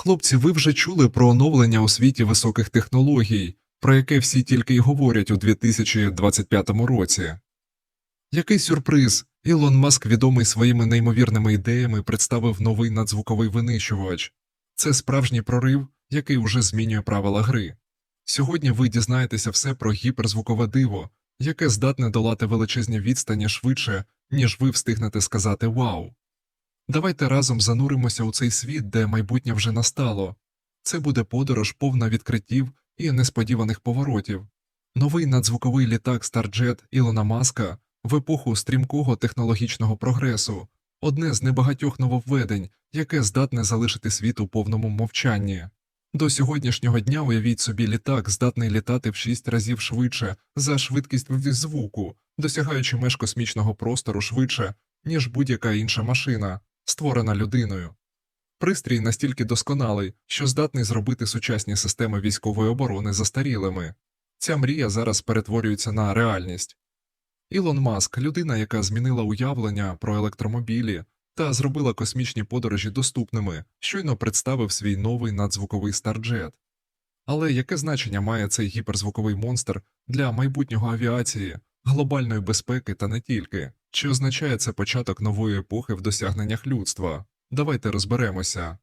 Хлопці, ви вже чули про оновлення у світі високих технологій, про яке всі тільки й говорять у 2025 році. Який сюрприз! Ілон Маск, відомий своїми неймовірними ідеями, представив новий надзвуковий винищувач. Це справжній прорив, який уже змінює правила гри. Сьогодні ви дізнаєтеся все про гіперзвукове диво, яке здатне долати величезні відстані швидше, ніж ви встигнете сказати Вау. Давайте разом зануримося у цей світ, де майбутнє вже настало. Це буде подорож повна відкриттів і несподіваних поворотів. Новий надзвуковий літак Starjet Ілона Маска в епоху стрімкого технологічного прогресу, одне з небагатьох нововведень, яке здатне залишити світ у повному мовчанні. До сьогоднішнього дня уявіть собі літак, здатний літати в шість разів швидше за швидкість звуку, досягаючи меж космічного простору швидше, ніж будь-яка інша машина, створена людиною. Пристрій настільки досконалий, що здатний зробити сучасні системи військової оборони застарілими. Ця мрія зараз перетворюється на реальність. Ілон Маск людина, яка змінила уявлення про електромобілі та зробила космічні подорожі доступними, щойно представив свій новий надзвуковий Starjet. Але яке значення має цей гіперзвуковий монстр для майбутнього авіації, глобальної безпеки та не тільки? Чи означає це початок нової епохи в досягненнях людства? Давайте розберемося.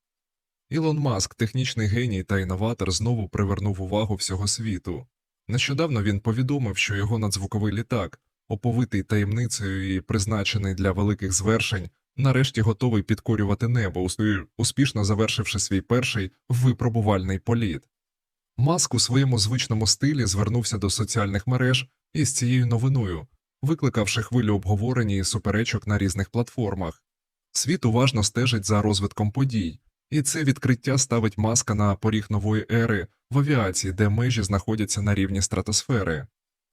Ілон Маск, технічний геній та інноватор, знову привернув увагу всього світу. Нещодавно він повідомив, що його надзвуковий літак, оповитий таємницею і призначений для великих звершень, нарешті готовий підкорювати небо, успішно завершивши свій перший випробувальний політ. Маск у своєму звичному стилі звернувся до соціальних мереж із цією новиною, викликавши хвилю обговорень і суперечок на різних платформах. Світ уважно стежить за розвитком подій, і це відкриття ставить маска на поріг нової ери в авіації, де межі знаходяться на рівні стратосфери.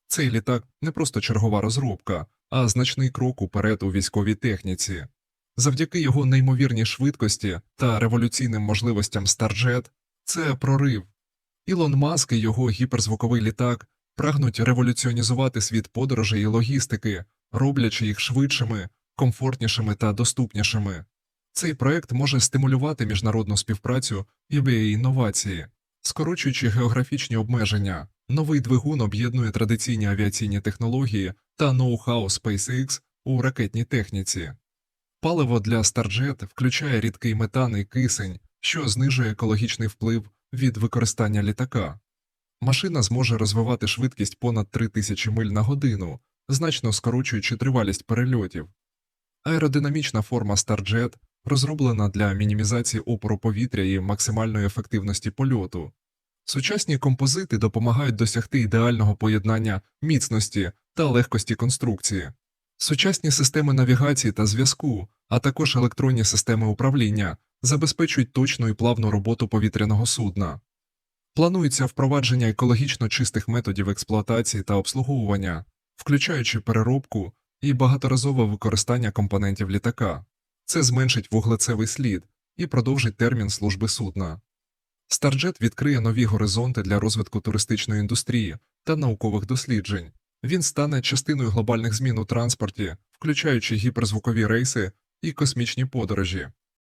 Цей літак не просто чергова розробка, а значний крок уперед у військовій техніці. Завдяки його неймовірній швидкості та революційним можливостям Starjet – це прорив. Ілон Маск і його гіперзвуковий літак прагнуть революціонізувати світ подорожей і логістики, роблячи їх швидшими, комфортнішими та доступнішими. Цей проект може стимулювати міжнародну співпрацю і інновації, скорочуючи географічні обмеження. Новий двигун об'єднує традиційні авіаційні технології та ноу-хау SpaceX у ракетній техніці. Паливо для Starjet включає рідкий метан і кисень, що знижує екологічний вплив від використання літака. Машина зможе розвивати швидкість понад 3000 миль на годину, значно скорочуючи тривалість перельотів. Аеродинамічна форма Starjet розроблена для мінімізації опору повітря і максимальної ефективності польоту. Сучасні композити допомагають досягти ідеального поєднання міцності та легкості конструкції. Сучасні системи навігації та зв'язку, а також електронні системи управління забезпечують точну і плавну роботу повітряного судна. Планується впровадження екологічно чистих методів експлуатації та обслуговування, включаючи переробку і багаторазове використання компонентів літака. Це зменшить вуглецевий слід і продовжить термін служби судна. Starjet відкриє нові горизонти для розвитку туристичної індустрії та наукових досліджень. Він стане частиною глобальних змін у транспорті, включаючи гіперзвукові рейси і космічні подорожі.